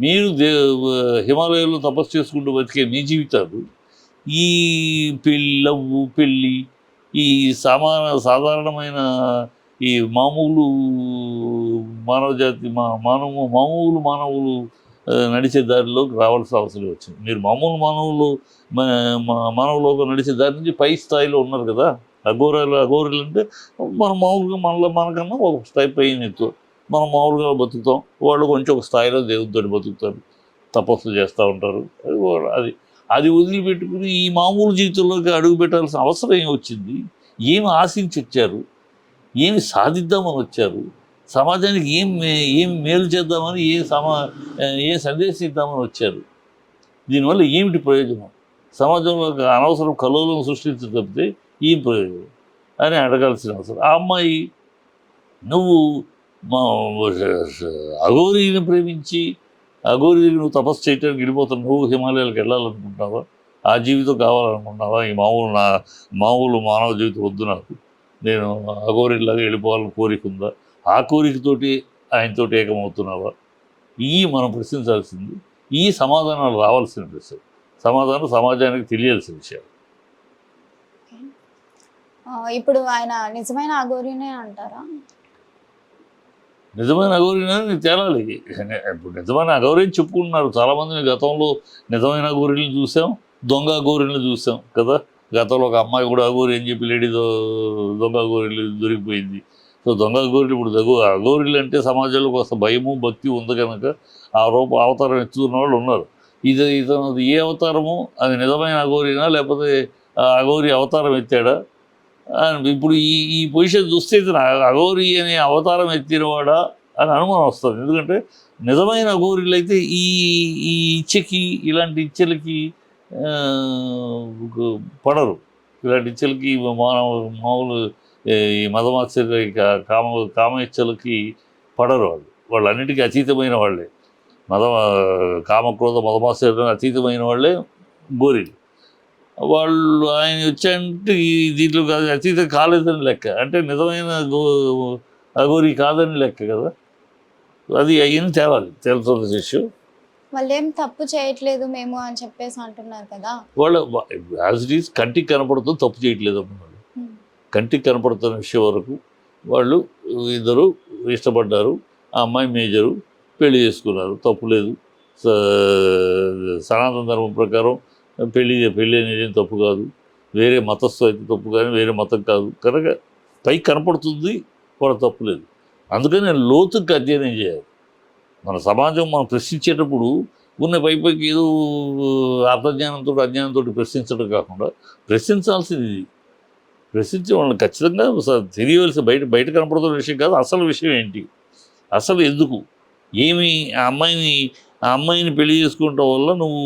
మీరు దే హిమాలయాల్లో తపస్సు చేసుకుంటూ బతికే మీ జీవితాలు ఈ పెళ్ళి లవ్వు పెళ్ళి ఈ సామాన సాధారణమైన ఈ మామూలు మానవజాతి మా మానవ మామూలు మానవులు నడిచే దారిలోకి రావాల్సిన అవసరం వచ్చింది. మీరు మామూలు మానవులు మా- మానవులోకి నడిచే దారి నుంచి పై స్థాయిలో ఉన్నారు కదా. అఘోరాలు అఘోరలు అంటే మనం మామూలుగా మనలో మనకన్నా ఒక స్థాయి పైన ఎక్కువ మనం మామూలుగా బతుకుతాం. వాళ్ళు కొంచెం ఒక స్థాయిలో దేవుడితో బతుకుతారు. తపస్సు చేస్తూ ఉంటారు. అది అది అది వదిలిపెట్టుకుని ఈ మామూలు జీవితంలోకి అడుగు పెట్టాల్సిన అవసరం ఏం వచ్చింది? ఏమి ఆశించి వచ్చారు? ఏమి సాధిద్దామని వచ్చారు? సమాజానికి ఏం ఏం మేలు చేద్దామని ఏ సమా ఏ సందేశం ఇద్దామని వచ్చారు? దీనివల్ల ఏమిటి ప్రయోజనం? సమాజంలో అనవసరం కలువలను సృష్టించడం తప్పితే ఏం ప్రయోజనం? అని అడగాల్సిన అవసరం. ఆ అమ్మాయి నువ్వు అఘోరీని ప్రేమించి అఘోరీని నువ్వు తపస్సు చేయడానికి వెళ్ళిపోతావు. నువ్వు హిమాలయాలకు వెళ్ళాలనుకుంటున్నావా? ఆ జీవితం కావాలనుకుంటున్నావా? ఈ మామూలు నా మామూలు మానవ జీవితం వద్దు నాకు. నేను అఘోరీలాగా వెళ్ళిపోవాలని కోరిక ఉందా? ఆ కోరికతోటి ఆయనతోటి ఏకమవుతున్నావా? ఈ మనం ప్రశ్నించాల్సింది ఈ సమాధానాలు రావాల్సిన ప్రశ్న. సమాధానం సమాజానికి తెలియాల్సిన విషయం. ఇప్పుడు ఆయన నిజమైన అఘోరినే అంటారా? నిజమైన అఘోరిని తేలాలి. ఇప్పుడు నిజమైన అఘోరిని చెప్పుకుంటున్నారు. చాలామంది గతంలో నిజమైన అఘోరిని చూసాం దొంగ అఘోరిని చూసాం కదా. గతంలో ఒక అమ్మాయి కూడా అఘోరి అని చెప్పి లేడీ దొంగ అఘోరిలు దొరికిపోయింది. సో దొంగ అఘోరిలు ఇప్పుడు దగ్గు అఘోరిలు అంటే సమాజంలో కొంత భయము భక్తి ఉంది కనుక ఆ రూప అవతారం ఎత్తుకున్న వాళ్ళు ఉన్నారు. ఇది ఇతను ఏ అవతారము? అది నిజమైన అఘోరినా లేకపోతే ఆ అఘోరి అవతారం ఎత్తాడా? ఇప్పుడు ఈ ఈ పొజిషన్ చూస్తే ఇతను అఘోరి అనే అవతారం ఎత్తినవాడా అని అనుమానం వస్తుంది. ఎందుకంటే నిజమైన అఘోరీలు అయితే ఈ ఈ ఇచ్చకి ఇలాంటి ఇచ్చలకి పడరు. ఇలాంటి ఇచ్చలకి మానవ మామూలు ఈ మదమాత్సర్య కా- కామ కామ ఇచ్చలకి పడరు వాళ్ళు. వాళ్ళు అన్నిటికీ అతీతమైన వాళ్ళే. మద కామక్రోధ మదమాత్సర్యం అతీతమైన వాళ్ళే గోరీలు వాళ్ళు ఆయన వచ్చాయంటే ఈ దీంట్లో కాదు అతీత కాలేదని లెక్క. అంటే నిజమైన గో అఘోరి కాదని లెక్క కదా. అది అయ్యని తేవాలి తెలుస్తుంది శిష్యు వాళ్ళు ఏం తప్పు చేయట్లేదు మేము అని చెప్పేసి అంటున్నారు కదా. వాళ్ళు యాజ్ ఇట్ ఈస్ కంటికి కనపడుతుంది తప్పు చేయట్లేదు అన్నాడు ఉమ్. కంటికి కనపడుతున్న విషయం వరకు వాళ్ళు ఇద్దరు ఇష్టపడ్డారు. ఆ అమ్మాయి మేజరు పెళ్ళి చేసుకున్నారు. తప్పు లేదు. సనాతన ధర్మం ప్రకారం పెళ్ళి పెళ్ళి అనేది ఏం తప్పు కాదు. వేరే మతస్థు అయితే తప్పు కానీ వేరే మతం కాదు. కనుక పైకి కనపడుతుంది కూడా తప్పు లేదు. అందుకని నేను లోతుకి అధ్యయనం చేయాలి. మన సమాజం మనం ప్రశ్నించేటప్పుడు ఉన్న పై పైకి ఏదో అర్థజ్ఞానంతో అజ్ఞానంతో ప్రశ్నించడం కాకుండా ప్రశ్నించాల్సింది ఇది. ప్రశ్నించే వాళ్ళని ఖచ్చితంగా తెలియవలసిన బయట బయట కనపడుతున్న విషయం కాదు అసలు విషయం ఏంటి? అసలు ఎందుకు? ఏమి ఆ అమ్మాయిని ఆ అమ్మాయిని పెళ్ళి చేసుకోవటం వల్ల నువ్వు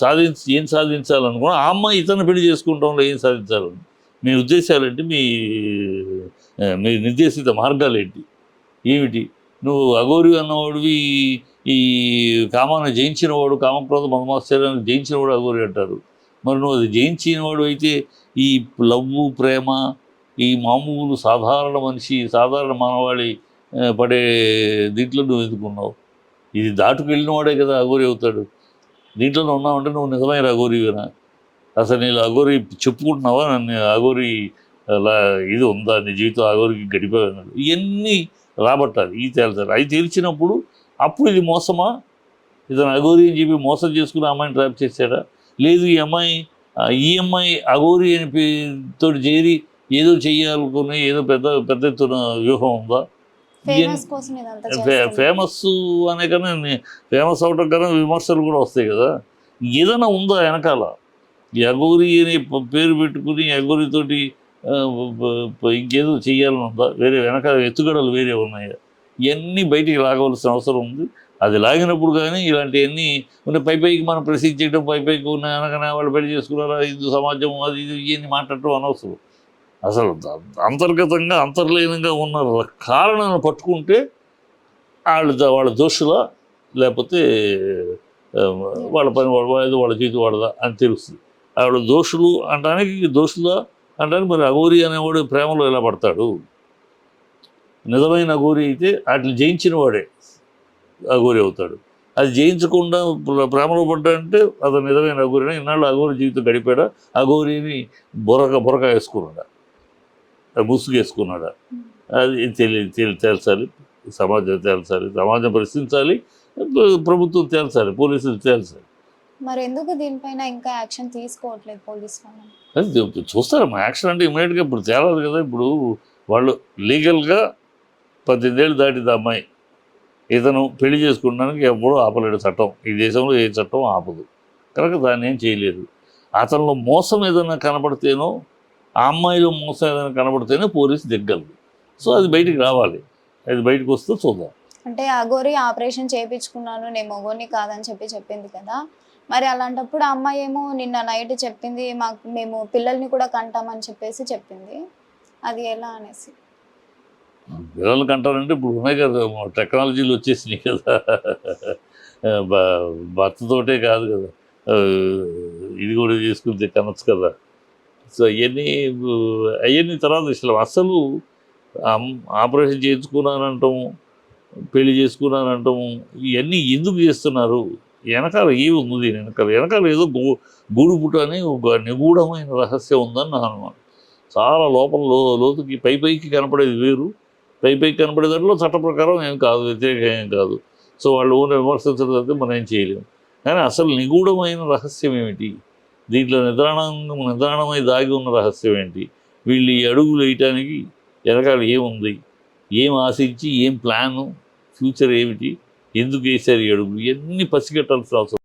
సాధించి ఏం సాధించాలనుకున్నా ఆ అమ్మాయి ఇతను పెళ్ళి చేసుకోవటం ఏం సాధించాలని? మీ ఉద్దేశాలేంటి? మీ మీ నిర్దేశిత మార్గాలు ఏంటి ఏమిటి? నువ్వు అఘోరి అన్నవాడివి ఈ కామాన్ని జయించిన వాడు కామక్రోధ మధమాశ్చర్యాన్ని జయించిన వాడు అఘోరి అంటారు. మరి నువ్వు అది జయించిన వాడు అయితే ఈ లవ్ ప్రేమ ఈ మామూలు సాధారణ మనిషి సాధారణ మానవాళి పడే దీంట్లో నువ్వు ఎందుకున్నావు? ఇది దాటుకు వెళ్ళినవాడే కదా అఘోరి అవుతాడు. దీంట్లో ఉన్నావంటే నువ్వు నిజమైన అఘోరివేనా అసలు నేను అఘోరి చెప్పుకుంటున్నావా? నన్ను అఘోరి అలా ఇది ఉందా? నీ జీవితం అఘోరికి గడిపోయినాడు ఇవన్నీ రాబట్టాలి. ఈ తేల్చాలి అవి తీర్చినప్పుడు అప్పుడు ఇది మోసమా? ఇతను అఘోరి అని చెప్పి మోసం చేసుకుని అమ్మాయిని ట్రాప్ చేశాడా? లేదు ఈ అమ్మాయి ఈ అమ్మాయి అఘోరి అని పేరుతో చేరి ఏదో చెయ్యాలనుకుని ఏదో పెద్ద పెద్ద ఎత్తున వ్యూహం ఉందా? ఫేమస్ అనే కన్నా ఫేమస్ అవటం కన్నా విమర్శలు కూడా వస్తాయి కదా. ఏదైనా ఉందా వెనకాల? అఘోరి అనే పేరు పెట్టుకుని ప- ఇంకేదో చెయ్యాలని ఉందా? వేరే వెనకాల ఎత్తుగడలు వేరే ఉన్నాయా? ఇవన్నీ బయటికి లాగవలసిన అవసరం ఉంది. అది లాగినప్పుడు కానీ ఇలాంటివన్నీ ఉన్న పై పైకి మనం ప్రశ్నించడం పై పైకి ఉన్న అనగానే వాళ్ళు పెళ్ళి చేసుకున్నారా? హిందూ సమాజం అది ఇది ఇవన్నీ మాట్లాడటం అనవసరం. అసలు అంతర్గతంగా అంతర్లీనంగా ఉన్న కారణాన్ని పట్టుకుంటే వాళ్ళు వాళ్ళ దోషులా లేకపోతే వాళ్ళ పని వాళ్ళ వాళ్ళ జీవితం వాళ్ళదా అని తెలుస్తుంది. ఆవిడ దోషులు అనడానికి దోషులా అనడానికి మరి అఘోరి అనేవాడు ప్రేమలో ఎలా పడతాడు? నిజమైన అఘోరి అయితే వాటిని జయించిన వాడే అఘోరి అవుతాడు. అది జయించకుండా ప్ర- ప్రేమలో పడ్డాడంటే అతను నిజమైన అఘోరిని ఇన్నాళ్ళు అఘోరి జీవితం గడిపాడా? అఘోరిని బొరక బొరక వేసుకున్నాడా? ఆ ముసుగు వేసుకున్నాడా అది తెలి తెలి తేల్చాలి. సమాజం తేల్చాలి. సమాజం ప్రశ్నించాలి. ప్ర- ప్రభుత్వం తేల్చాలి. పోలీసులు తేల్చాలి. మరి ఎందుకు దీనిపైన ఇంకా యాక్షన్ తీసుకోవట్లేదు పోలీస్ వాళ్ళు? చూస్తారు? మా యాక్షన్ అంటే ఇమీడియట్గా ఇప్పుడు తేలాలి కదా. ఇప్పుడు వాళ్ళు లీగల్గా పద్దెనిమిదేళ్ళు దాటింది అమ్మాయి. ఇతను పెళ్ళి చేసుకున్నానికి ఎప్పుడూ ఆపలేడు చట్టం. ఈ దేశంలో ఏ చట్టం ఆపదు. కనుక దాన్ని ఏం చేయలేదు. అతనిలో మోసం ఏదైనా కనపడితేనో ఆ అమ్మాయిలో మోసం ఏదైనా కనపడితేనే పోలీసు దిగ్గలదు. సో అది బయటికి రావాలి. అది బయటకు వస్తే చూద్దాం. అంటే అగోరి ఆపరేషన్ చేయించుకున్నాను నేను మొగోని కాదని చెప్పి చెప్పింది కదా. మరి అలాంటప్పుడు ఆ అమ్మాయి ఏమో నిన్న నైట్ చెప్పింది మాకు మేము పిల్లల్ని కూడా కంటామని చెప్పేసి చెప్పింది. అది ఎలా అనేసి. పిల్లలకి అంటారంటే ఇప్పుడు ఉన్నాయి కదా టెక్నాలజీలు వచ్చేసినాయి కదా. భర్తతోటే కాదు కదా. ఇది కూడా చేసుకుంటే కనొచ్చు కదా. సో ఇవన్నీ అవన్నీ తర్వాత అసలు అసలు ఆపరేషన్ చేయించుకున్నానంటాం పెళ్ళి చేసుకున్నానంటాం ఇవన్నీ ఎందుకు చేస్తున్నారు? వెనకాల ఏమి ఉంది దీని వెనకాల? వెనకాల ఏదో గూ గూడు పుట్ట అని ఒక నిగూఢమైన రహస్యం ఉందని నా అనుమానం. చాలా లోపల లో లోతుకి పై పైకి కనపడేది వేరు. పై పైకి కనపడే దాంట్లో చట్ట ప్రకారం ఏం కాదు వ్యతిరేకం ఏం కాదు. సో వాళ్ళు ఊరిని విమర్శించడం అయితే మనం ఏం చేయలేము కానీ అసలు నిగూఢమైన రహస్యం ఏమిటి? దీంట్లో నిద్రాణం నిద్రాణమై దాగి ఉన్న రహస్యం ఏంటి? వీళ్ళు ఈ అడుగులు వేయటానికి వెనకాల ఏముంది? ఏం ఆశించి ఏం ప్లాను? ఫ్యూచర్ ఏమిటి? ఎందుకు వేశారు ఈ అడుగులు? ఇవన్నీ పసిగట్టాల్సిన అవసరం